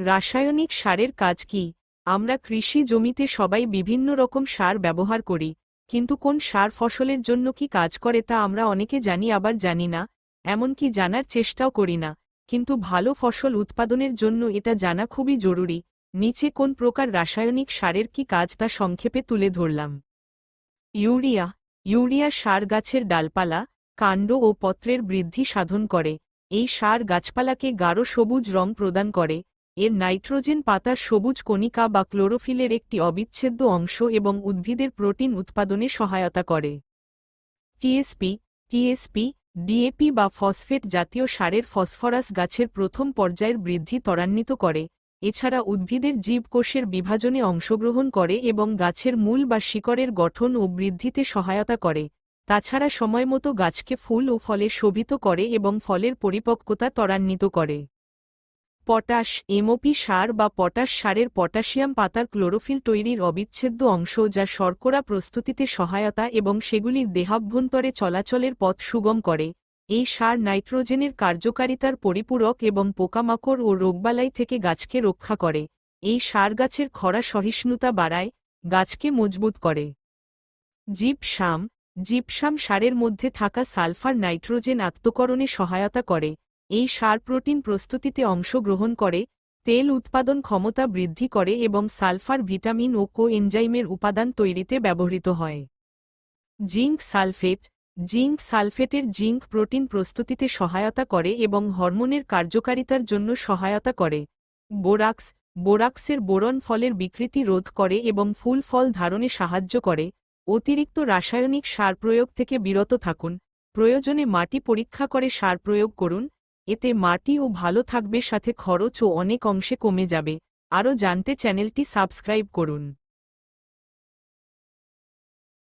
রাসায়নিক সারের কাজ কি? আমরা কৃষি জমিতে সবাই বিভিন্ন রকম সার ব্যবহার করি, কিন্তু কোন সার ফসলের জন্য কি কাজ করে তা আমরা অনেকে জানি আবার জানি না, এমনকি জানার চেষ্টাও করি না, কিন্তু ভালো ফসল উৎপাদনের জন্য এটা জানা খুবই জরুরি, নিচে কোন প্রকার রাসায়নিক সারের কি কাজ তা সংক্ষেপে তুলে ধরলাম। ইউরিয়া ইউরিয়া সার গাছের ডালপালা, কাণ্ড ও পত্রের বৃদ্ধি সাধন করে, এই সার গাছপালাকে গাঢ় সবুজ রং প্রদান করে এর নাইট্রোজেন পাতার সবুজ কণিকা বা ক্লোরোফিলের একটি অবিচ্ছেদ্য অংশ এবং উদ্ভিদের প্রোটিন উৎপাদনে সহায়তা করে। T S P T S P, D A P বা ফসফেট জাতীয় সারের ফসফরাস গাছের প্রথম পর্যায়ের বৃদ্ধি ত্বরান্বিত করে, এছাড়া উদ্ভিদের জীবকোষের বিভাজনে অংশগ্রহণ করে এবং গাছের মূল বা শিকড়ের গঠন ও বৃদ্ধিতে সহায়তা করে, তাছাড়া সময়মতো গাছকে ফুল ও ফলে শোভিত করে এবং ফলের পরিপক্কতা ত্বরান্বিত করে। পটাশ এমওপি সার বা পটাশ সারের পটাশিয়াম পাতার ক্লোরোফিল তৈরির অবিচ্ছেদ্য অংশ যা শর্করা প্রস্তুতিতে সহায়তা এবং সেগুলির দেহাভ্যন্তরে চলাচলের পথ সুগম করে। এই সার নাইট্রোজেনের কার্যকারিতার পরিপূরক এবং পোকামাকড় ও রোগবালাই থেকে গাছকে রক্ষা করে। এই সার গাছের খরা সহিষ্ণুতা বাড়ায়, গাছকে মজবুত করে। জিপসাম জিপসাম সারের মধ্যে থাকা সালফার নাইট্রোজেন আত্মকরণে সহায়তা করে। এই সার প্রোটিন প্রস্তুতিতে অংশগ্রহণ করে, তেল উৎপাদন ক্ষমতা বৃদ্ধি করে এবং সালফার, ভিটামিন ও কো এনজাইমের উপাদান তৈরিতে ব্যবহৃত হয়। জিঙ্ক সালফেট, জিঙ্ক সালফেটের জিঙ্ক প্রোটিন প্রস্তুতিতে সহায়তা করে এবং হরমোনের কার্যকারিতার জন্য সহায়তা করে। বোরাক্স, বোরাক্সের বোরন ফলের বিকৃতি রোধ করে এবং ফুল ফল ধারণে সাহায্য করে। অতিরিক্ত রাসায়নিক সার প্রয়োগ থেকে বিরত থাকুন। প্রয়োজনে মাটি পরীক্ষা করে সার প্রয়োগ করুন। এতে মাটিও ভালো থাকবে, সাথে খরচও অনেক অংশে কমে যাবে। আরও জানতে চ্যানেলটি সাবস্ক্রাইব করুন।